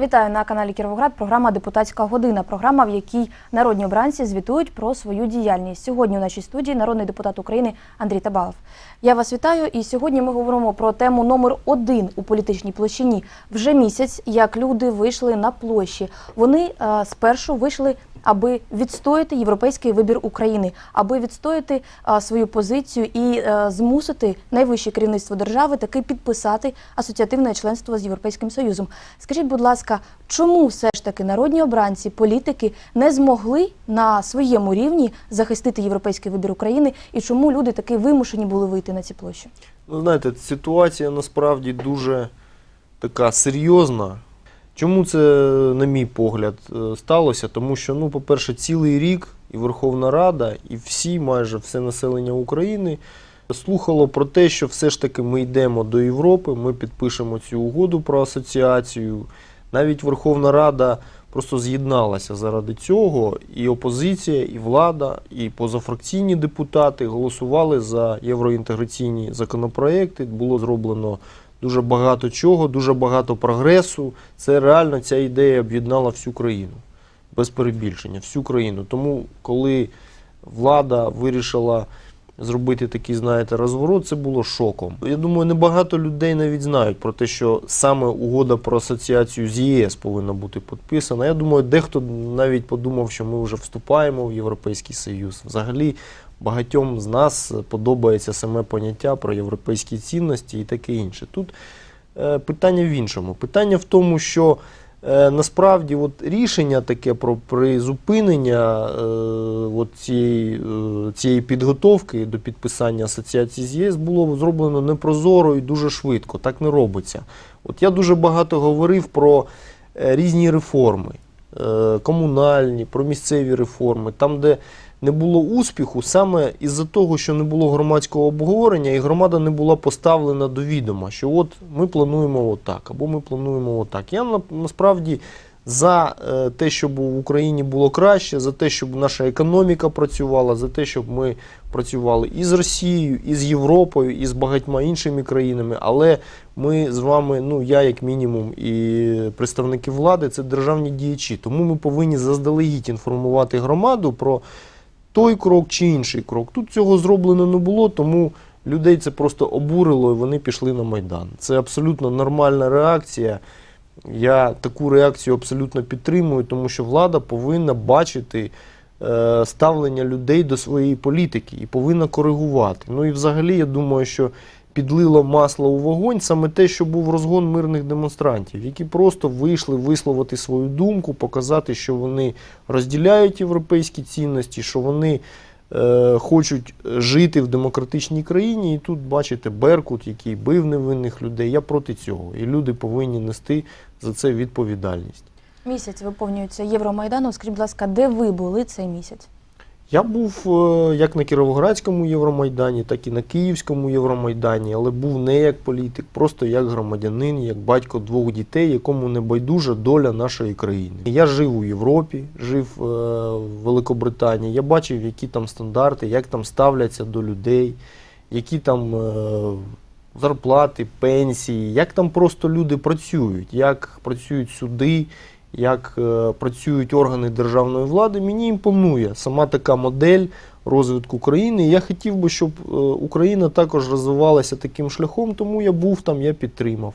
Вітаю на каналі Кіровоград. Програма Депутатська година. Програма, в якій народні обранці звітують про свою діяльність. Сьогодні у нашій студії народний депутат України Андрій Табалов. Я вас вітаю. І сьогодні ми говоримо про тему номер один у політичній площині. Вже місяць, як люди вийшли на площі. Вони е, спершу вийшли. Аби відстояти європейський вибір України, аби відстояти а, свою позицію і е, змусити найвище керівництво держави таки підписати асоціативне членство з Європейським Союзом. Скажіть, будь ласка, чому все ж таки народні обранці, політики не змогли на своєму рівні захистити європейський вибір України, і чому люди таки вимушені були вийти на ці площі? Ну, знаєте, ситуація насправді дуже така серйозна. Чому це, на мій погляд, е, сталося? Тому що, ну, по-перше, цілий рік і Верховна Рада, і всі, майже все населення України слухало про те, що все ж таки ми йдемо до Європи, ми підпишемо цю угоду про асоціацію. Навіть Верховна Рада просто з'єдналася заради цього, і опозиція, і влада, і позафракційні депутати голосували за євроінтеграційні законопроекти. Було зроблено дуже багато чого, дуже багато прогресу. Це реально ця ідея об'єднала всю країну. Без перебільшення, всю країну. Тому, коли влада вирішила зробити такий, знаєте, розворот, це було шоком. Я думаю, небагато людей навіть знають про те, що саме угода про асоціацію з ЄС повинна бути підписана. Я думаю, дехто навіть подумав, що ми вже вступаємо в Європейський Союз. Взагалі, багатьом з нас подобається саме поняття про європейські цінності і таке інше. Тут е, питання в іншому. Питання в тому, що насправді от рішення таке про призупинення е, цієї, е, цієї підготовки до підписання асоціації з ЄС було зроблено непрозоро і дуже швидко. Так не робиться. От я дуже багато говорив про е, різні реформи, е, комунальні, про місцеві реформи, там, де не було успіху саме із-за того, що не було громадського обговорення, і громада не була поставлена до відома, що от ми плануємо отак, або ми плануємо отак. Я насправді за е, те, щоб в Україні було краще, за те, щоб наша економіка працювала, за те, щоб ми працювали і з Росією, і з Європою, і з багатьма іншими країнами. Але ми з вами, ну я як мінімум, і представники влади, це державні діячі. Тому ми повинні заздалегідь інформувати громаду про той крок чи інший крок. Тут цього зроблено не було, тому людей це просто обурило і вони пішли на Майдан. Це абсолютно нормальна реакція. Я таку реакцію абсолютно підтримую, тому що влада повинна бачити е, ставлення людей до своєї політики і повинна коригувати. Ну і взагалі, я думаю, що підлило масло у вогонь саме те, що був розгон мирних демонстрантів, які просто вийшли висловити свою думку, показати, що вони розділяють європейські цінності, що вони е, хочуть жити в демократичній країні. І тут бачите Беркут, який бив невинних людей. Я проти цього. І люди повинні нести за це відповідальність. Місяць виповнюється Євромайдану. Скажіть, будь ласка, де ви були цей місяць? Я був е, як на Кіровоградському Євромайдані, так і на Київському Євромайдані, але був не як політик, просто як громадянин, як батько двох дітей, якому не байдужа доля нашої країни. Я жив у Європі, жив е, в Великобританії. Я бачив, які там стандарти, як там ставляться до людей, які там е, зарплати, пенсії, як там просто люди працюють, як працюють суди, як е, працюють органи державної влади, мені імпонує сама така модель розвитку країни. Я хотів би, щоб е, Україна також розвивалася таким шляхом, тому я був там, я підтримав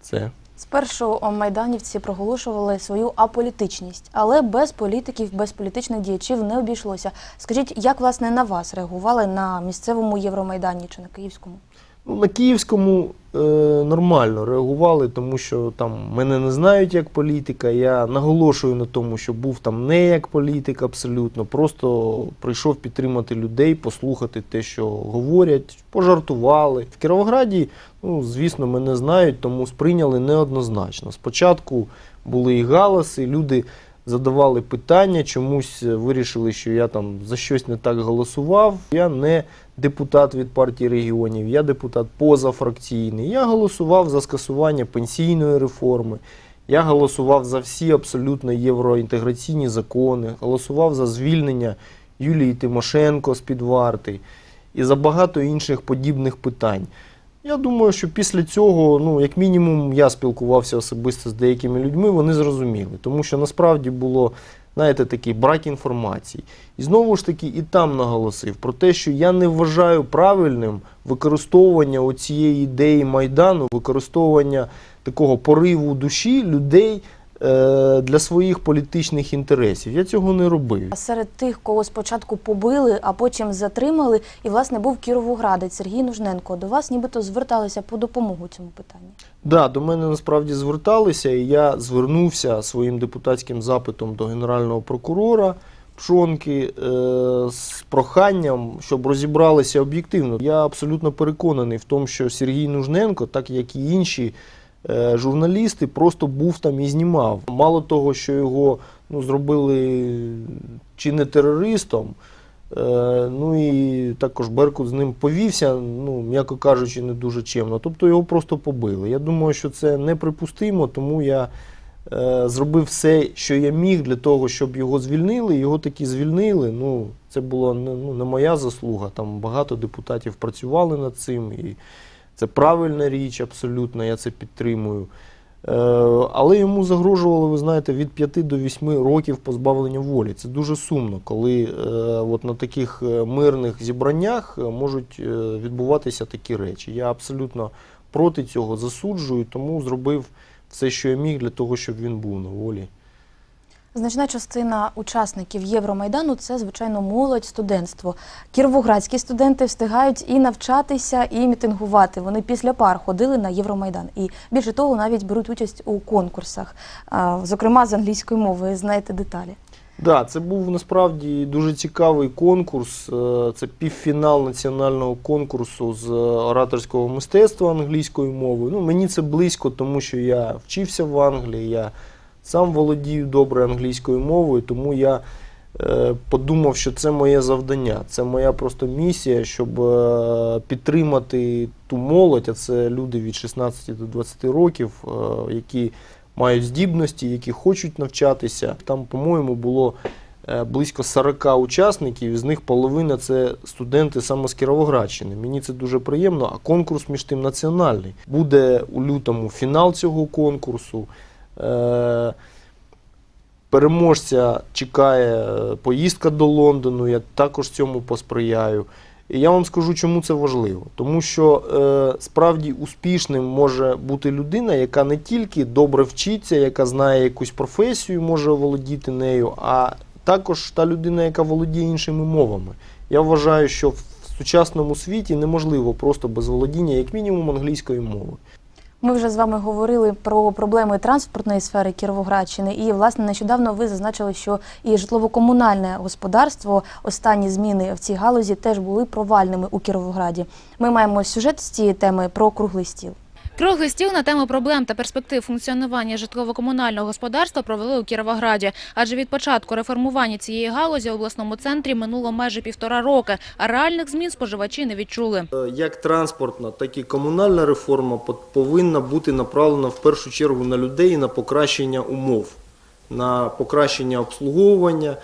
це. Спершу майданівці проголошували свою аполітичність, але без політиків, без політичних діячів не обійшлося. Скажіть, як власне на вас реагували на місцевому Євромайдані чи на Київському? Ну, на Київському е, нормально реагували, тому що там мене не знають як політика. Я наголошую на тому, що був там не як політик абсолютно. Просто прийшов підтримати людей, послухати те, що говорять, пожартували. В Кіровограді, ну, звісно, мене знають, тому сприйняли неоднозначно. Спочатку були і галаси, люди задавали питання, чомусь вирішили, що я там за щось не так голосував. Я не депутат від партії регіонів, я депутат позафракційний. Я голосував за скасування пенсійної реформи. Я голосував за всі абсолютно євроінтеграційні закони, голосував за звільнення Юлії Тимошенко з-під варти і за багато інших подібних питань. Я думаю, що після цього, ну, як мінімум, я спілкувався особисто з деякими людьми, вони зрозуміли. Тому що насправді було, знаєте, такий брак інформації. І знову ж таки, і там наголосив про те, що я не вважаю правильним використовування цієї ідеї Майдану, використовування такого пориву душі людей для своїх політичних інтересів. Я цього не робив. А Серед тих, кого спочатку побили, а потім затримали, і власне був кіровоградець Сергій Нужненко. До вас нібито зверталися по допомогу цьому питанні. Да, до мене насправді зверталися, і я звернувся своїм депутатським запитом до генерального прокурора Пшонки е, з проханням, щоб розібралися об'єктивно. Я абсолютно переконаний в тому, що Сергій Нужненко, так як і інші е, журналісти, просто був там і знімав. Мало того, що його ну, зробили чи не терористом. Е, Ну і також Беркут з ним повівся, ну, м'яко кажучи, не дуже чемно. Тобто його просто побили. Я думаю, що це неприпустимо, тому я е, зробив все, що я міг для того, щоб його звільнили. Його таки звільнили. Ну, це була не, ну, не моя заслуга. Там багато депутатів працювали над цим. І це правильна річ, абсолютно, я це підтримую. Е, Але йому загрожувало, ви знаєте, від 5 до 8 років позбавлення волі. Це дуже сумно, коли е, от на таких е, мирних зібраннях можуть відбуватися такі речі. Я абсолютно проти цього засуджую, тому зробив все, що я міг для того, щоб він був на волі. Значна частина учасників Євромайдану це, звичайно, молодь, студентство. Кіровоградські студенти встигають і навчатися, і мітингувати. Вони після пар ходили на Євромайдан. І більше того, навіть беруть участь у конкурсах, зокрема з англійської мови. Знаєте деталі. Да, це був насправді дуже цікавий конкурс. Е, Це півфінал національного конкурсу з ораторського мистецтва англійською мовою. Ну, мені це близько, тому що я вчився в Англії, я сам володію добре англійською мовою, тому я е, подумав, що це моє завдання. Це моя просто місія, щоб е, підтримати ту молодь, а це люди від 16 до 20 років, е, які мають здібності, які хочуть навчатися. Там, по-моєму, було близько 40 учасників, із них половина це студенти саме з Кіровоградщини. Мені це дуже приємно, а конкурс між тим національний. Буде у лютому фінал цього конкурсу. Е, Переможця чекає е, поїздка до Лондону, я також цьому посприяю. І я вам скажу, чому це важливо. Тому що е, справді успішним може бути людина, яка не тільки добре вчиться, яка знає якусь професію, може володіти нею, а також та людина, яка володіє іншими мовами. Я вважаю, що в сучасному світі неможливо просто без володіння, як мінімум, англійської мови. Ми вже з вами говорили про проблеми транспортної сфери Кіровоградщини, і власне нещодавно ви зазначили, що і житлово-комунальне господарство, останні зміни в цій галузі теж були провальними у Кіровограді. Ми маємо сюжет з цієї теми про круглий стіл. Круглий стіл на тему проблем та перспектив функціонування житлово-комунального господарства провели у Кіровограді. Адже від початку реформування цієї галузі в обласному центрі минуло майже півтора роки, а реальних змін споживачі не відчули. Е, Як транспортна, так і комунальна реформа по- повинна бути направлена в першу чергу на людей на покращення умов, на покращення обслуговування.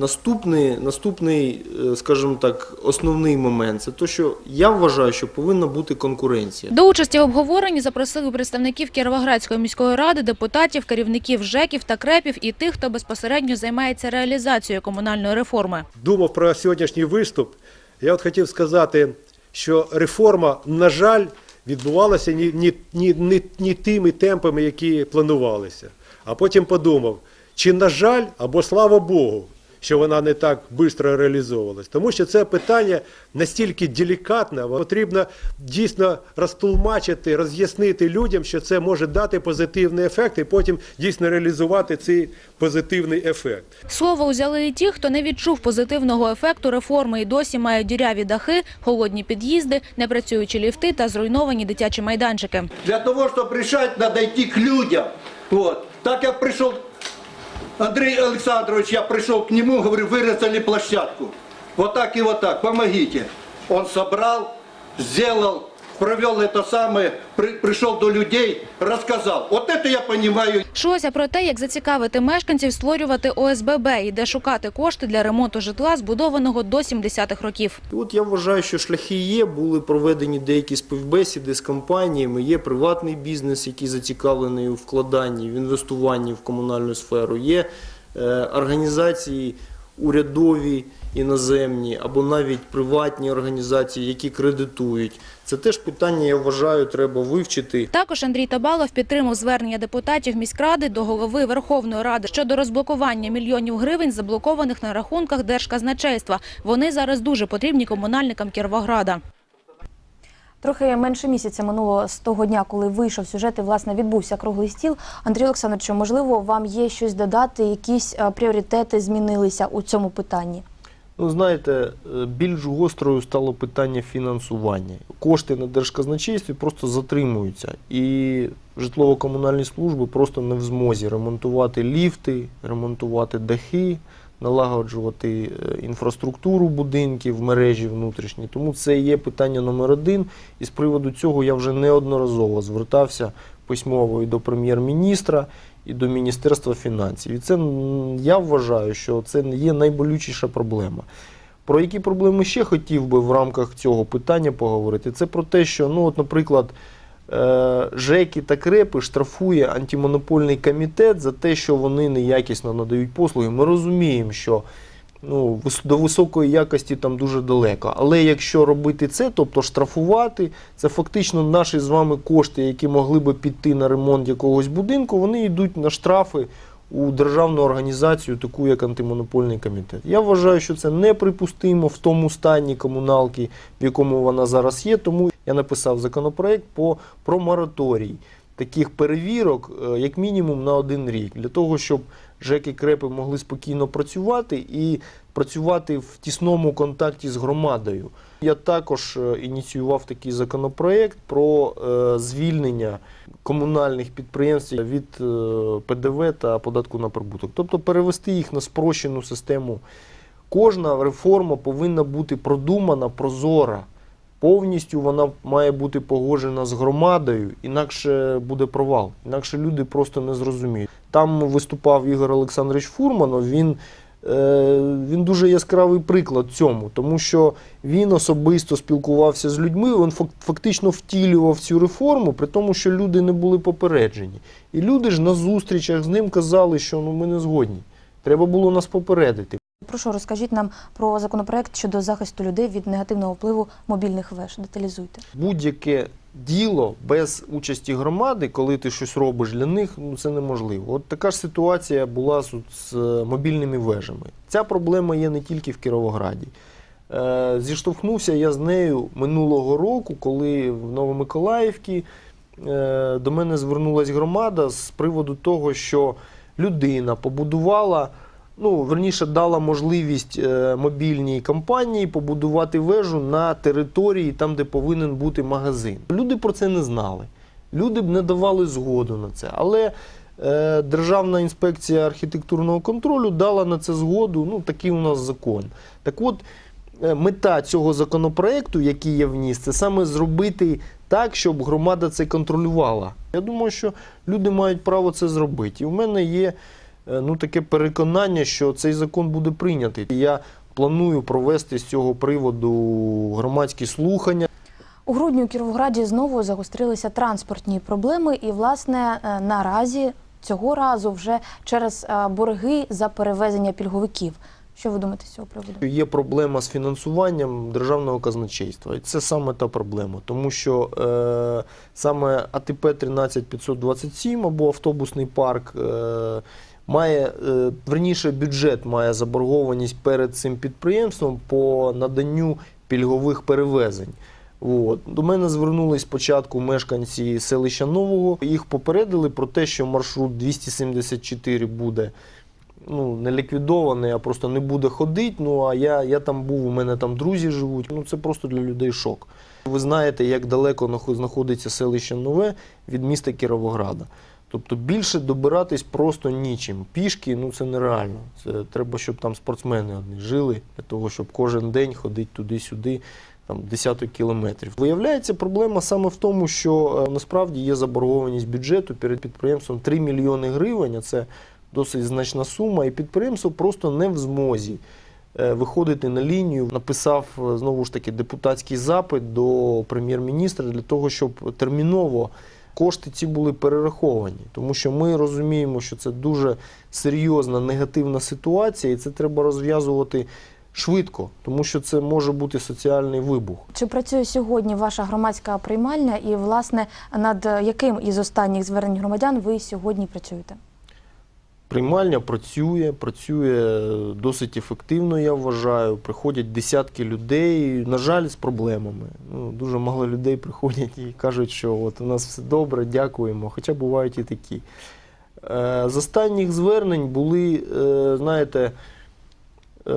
Наступний, наступний, е, скажімо так, основний момент це те, що я вважаю, що повинна бути конкуренція. До участі в обговоренні запросили представників Кіровоградської міської ради, депутатів, керівників ЖЕКів та КРЕПів і тих, хто безпосередньо займається реалізацією комунальної реформи. думав про сьогоднішній виступ, я от хотів сказати, що реформа, на жаль, відбувалася ні, ні, ні, ні, ні тими темпами, які планувалися. А потім подумав, чи на жаль, або слава Богу, що вона не так швидко реалізовувалась. Тому що це питання настільки делікатне, потрібно дійсно розтулмачити, роз'яснити людям, що це може дати позитивний ефект, і потім дійсно реалізувати цей позитивний ефект. Слово узяли і ті, хто не відчув позитивного ефекту реформи і досі мають діряві дахи, холодні під'їзди, непрацюючі ліфти та зруйновані дитячі майданчики. Для того, чтобы решать, надо идти к людям. Вот. Так я пришел, Андрей Александрович, я пришел к нему, говорю, вырезали площадку. Вот так и вот так, помогите. Он собрал, сделал, провел это самое, при- пришел до людей, рассказал. Вот это я понимаю. Йшлося про те, як зацікавити мешканців створювати ОСББ і де шукати кошти для ремонту житла, збудованого до 70-х років. От я вважаю, що шляхи є, були проведені деякі співбесіди з компаніями, є приватний бізнес, який зацікавлений у вкладанні, в інвестуванні в комунальну сферу, є е, організації урядові, іноземні або навіть приватні організації, які кредитують. Це теж питання, я вважаю, треба вивчити. Також Андрій Табалов підтримав звернення депутатів міськради до голови Верховної Ради щодо розблокування мільйонів гривень, заблокованих на рахунках Держказначейства. Вони зараз дуже потрібні комунальникам Кіровограда. Трохи менше місяця минуло з того дня, коли вийшов сюжет і власне відбувся круглий стіл. Андрій Олександрович, можливо, вам є щось додати, якісь е, пріоритети змінилися у цьому питанні? Ну, знаєте, е, більш гострою стало питання фінансування. Кошти на держказначействі просто затримуються. І житлово-комунальні служби просто не в змозі ремонтувати ліфти, ремонтувати дахи, налагоджувати е, інфраструктуру будинків, мережі внутрішні. Тому це є питання номер один. І з приводу цього я вже неодноразово звертався письмово і до прем'єр-міністра, і до Міністерства фінансів. І це я вважаю, що це є найболючіша проблема. Про які проблеми ще хотів би в рамках цього питання поговорити? Це про те, що, ну, от, наприклад, е, ЖЕКи та КРЕПи штрафує антимонопольний комітет за те, що вони неякісно надають послуги. Ми розуміємо, що ну, до високої якості там дуже далеко. Але якщо робити це, тобто штрафувати, це фактично наші з вами кошти, які могли би піти на ремонт якогось будинку, вони йдуть на штрафи у державну організацію, таку як антимонопольний комітет. Я вважаю, що це неприпустимо в тому стані комуналки, в якому вона зараз є. Тому я написав законопроект по, про мораторій таких перевірок, е, як мінімум, на один рік, для того, щоб ЖЕКи Крепи могли спокійно працювати і працювати в тісному контакті з громадою. Я також е, ініціював такий законопроект про е, звільнення комунальних підприємств від е, ПДВ та податку на прибуток, тобто перевести їх на спрощену систему. Кожна реформа повинна бути продумана, прозора. Повністю вона має бути погоджена з громадою, інакше буде провал. Інакше люди просто не зрозуміють. Там виступав Ігор Олександрович Фурманов. Він, е, він дуже яскравий приклад цьому, тому що він особисто спілкувався з людьми, він фактично втілював цю реформу, при тому, що люди не були попереджені. І люди ж на зустрічах з ним казали, що ну, ми не згодні. Треба було нас попередити. Прошу, розкажіть нам про законопроект щодо захисту людей від негативного впливу мобільних веж. Деталізуйте. будь-яке діло без участі громади, коли ти щось робиш для них, ну це неможливо. От така ж ситуація була з, з е, мобільними вежами. Ця проблема є не тільки в Кіровограді. Е, зіштовхнувся я з нею минулого року, коли в Новомиколаївці е, до мене звернулася громада з приводу того, що людина побудувала. Ну, верніше дала можливість е, мобільній компанії побудувати вежу на території, там, де повинен бути магазин. Люди про це не знали. Люди б не давали згоду на це. Але е, Державна інспекція архітектурного контролю дала на це згоду. Ну, такий у нас закон. Так от, е, мета цього законопроекту, який я вніс, це саме зробити так, щоб громада це контролювала. Я думаю, що люди мають право це зробити. І в мене є ну, таке переконання, що цей закон буде прийнятий. Я планую провести з цього приводу громадські слухання. У грудні у Кіровограді знову загострилися транспортні проблеми, і власне е, наразі цього разу вже через е, борги за перевезення пільговиків. Що ви думаєте з цього приводу? Є проблема з фінансуванням державного казначейства. І це саме та проблема, тому що е, саме АТП 13527 або автобусний парк е, має, е, верніше, бюджет має заборгованість перед цим підприємством по наданню пільгових перевезень. От. До мене звернулись спочатку мешканці селища Нового. Їх попередили про те, що маршрут 274 буде ну, не ліквідований, а просто не буде ходити. Ну а я, я там був, у мене там друзі живуть. Ну це просто для людей шок. Ви знаєте, як далеко знаходиться селище Нове від міста Кіровограда. Тобто більше добиратись просто нічим. Пішки ну це нереально. Це треба, щоб там спортсмени одні жили для того, щоб кожен день ходити туди-сюди. там, десяток кілометрів. Виявляється, проблема саме в тому, що е, насправді є заборгованість бюджету перед підприємством 3 мільйони гривень, а це досить значна сума, і підприємство просто не в змозі е, виходити на лінію. Написав е, знову ж таки депутатський запит до прем'єр-міністра для того, щоб терміново кошти ці були перераховані. Тому що ми розуміємо, що це дуже серйозна негативна ситуація, і це треба розв'язувати швидко, тому що це може бути соціальний вибух. Чи працює сьогодні ваша громадська приймальня і, власне, над яким із останніх звернень громадян ви сьогодні працюєте? Приймальня працює, працює досить ефективно, я вважаю. Приходять десятки людей, на жаль, з проблемами. Ну, дуже мало людей приходять і кажуть, що от у нас все добре, дякуємо. Хоча бувають і такі. Е, З останніх звернень були, е, знаєте, е,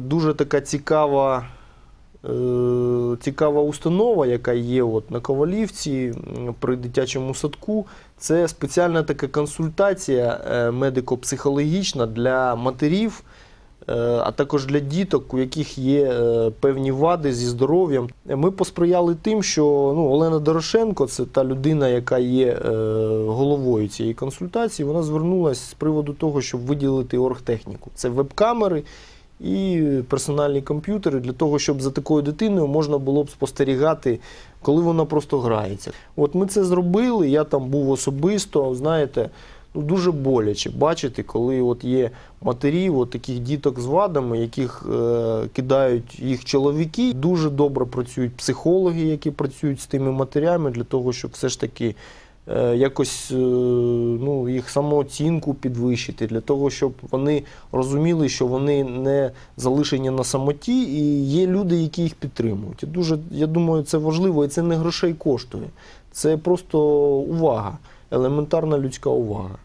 дуже така цікава. Цікава установа, яка є от на Ковалівці при дитячому садку, це спеціальна така консультація е, медико-психологічна для матерів, е, а також для діток, у яких є е, певні вади зі здоров'ям. Ми посприяли тим, що ну, Олена Дорошенко, це та людина, яка є головою цієї консультації, вона звернулася з приводу того, щоб виділити оргтехніку. Це веб-камери і персональні комп'ютери для того, щоб за такою дитиною можна було б спостерігати, коли вона просто грається. От ми це зробили, я там був особисто, знаєте. Ну, дуже боляче бачити, коли от є матері, от таких діток з вадами, яких е, кидають їх чоловіки. Дуже добре працюють психологи, які працюють з тими матерями для того, щоб все ж таки якось е, ну, їх самооцінку підвищити, для того, щоб вони розуміли, що вони не залишені на самоті, і є люди, які їх підтримують. Дуже, я думаю, це важливо, і це не грошей коштує. Це просто увага, елементарна людська увага.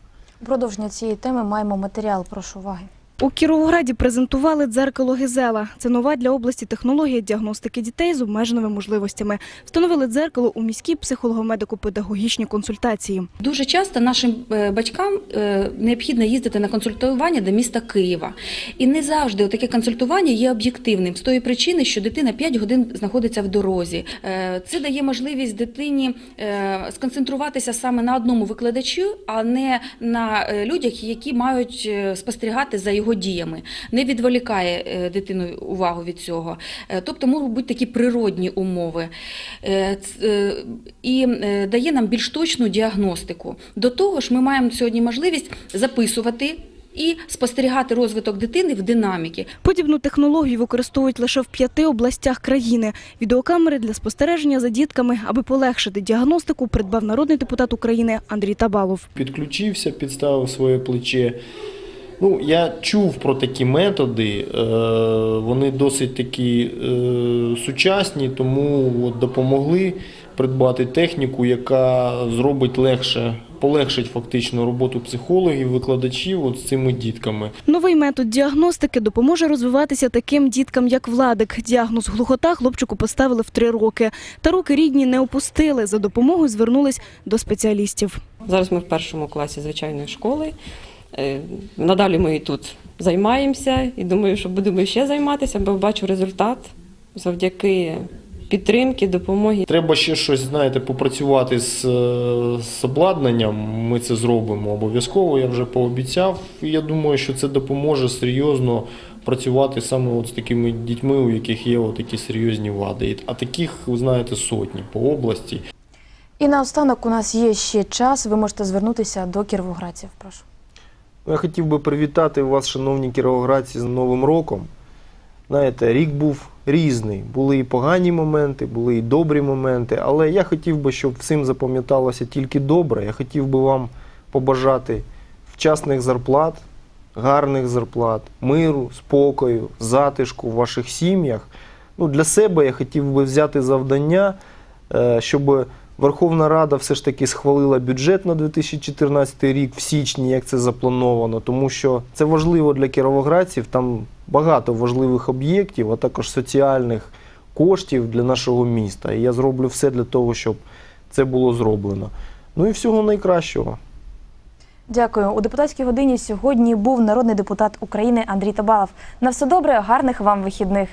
Продовження цієї теми маємо матеріал. Прошу уваги. У Кіровограді презентували дзеркало Гізела. Це нова для області технологія діагностики дітей з обмеженими можливостями. Встановили дзеркало у міській психолого-медико-педагогічній консультації. Дуже часто нашим е, батькам е, необхідно їздити на консультування до міста Києва. І не завжди таке консультування є об'єктивним з тої причини, що дитина 5 годин знаходиться в дорозі. Е, Це дає можливість дитині сконцентруватися саме на одному викладачу, а не на людях, які мають спостерігати за його діями. Не відволікає е, дитину увагу від цього. Е, Тобто можуть бути такі природні умови. Е, І дає нам більш точну діагностику. До того ж, ми маємо сьогодні можливість записувати і спостерігати розвиток дитини в динаміки. Подібну технологію використовують лише в п'яти областях країни. Відеокамери для спостереження за дітками, аби полегшити діагностику, придбав народний депутат України Андрій Табалов. підключився, підставив своє плече. Ну, я чув про такі методи, е, вони досить такі е, сучасні, тому от допомогли придбати техніку, яка зробить легше, полегшить фактично роботу психологів, викладачів от з цими дітками. Новий метод діагностики допоможе розвиватися таким діткам, як Владик. Діагноз глухота хлопчику поставили в три роки. Та руки рідні не опустили. За допомогою звернулись до спеціалістів. Зараз ми в першому класі звичайної школи. Е, Надалі ми і тут займаємося і думаю, що будемо ще займатися, бо бачу результат завдяки підтримки, допомоги. Треба ще щось, знаєте, попрацювати з, е, з обладнанням. Ми це зробимо обов'язково. Я вже пообіцяв. І я думаю, що це допоможе серйозно працювати саме от з такими дітьми, у яких є такі серйозні вади. А таких, ви знаєте, сотні по області. І наостанок у нас є ще час. Ви можете звернутися до кіровоградців. Прошу. Ну, Я хотів би привітати вас, шановні кіровоградці, з Новим роком. Знаєте, рік був різний. Були і погані моменти, були і добрі моменти, але я хотів би, щоб всім запам'яталося тільки добре. Я хотів би вам побажати вчасних зарплат, гарних зарплат, миру, спокою, затишку в ваших сім'ях. Ну, для себе я хотів би взяти завдання, е, щоб Верховна Рада все ж таки схвалила бюджет на 2014 рік в січні, як це заплановано, тому що це важливо для кіровоградців. Там багато важливих об'єктів, а також соціальних коштів для нашого міста. І я зроблю все для того, щоб це було зроблено. Ну і всього найкращого. Дякую. У депутатській годині сьогодні був народний депутат України Андрій Табалов. На все добре, гарних вам вихідних.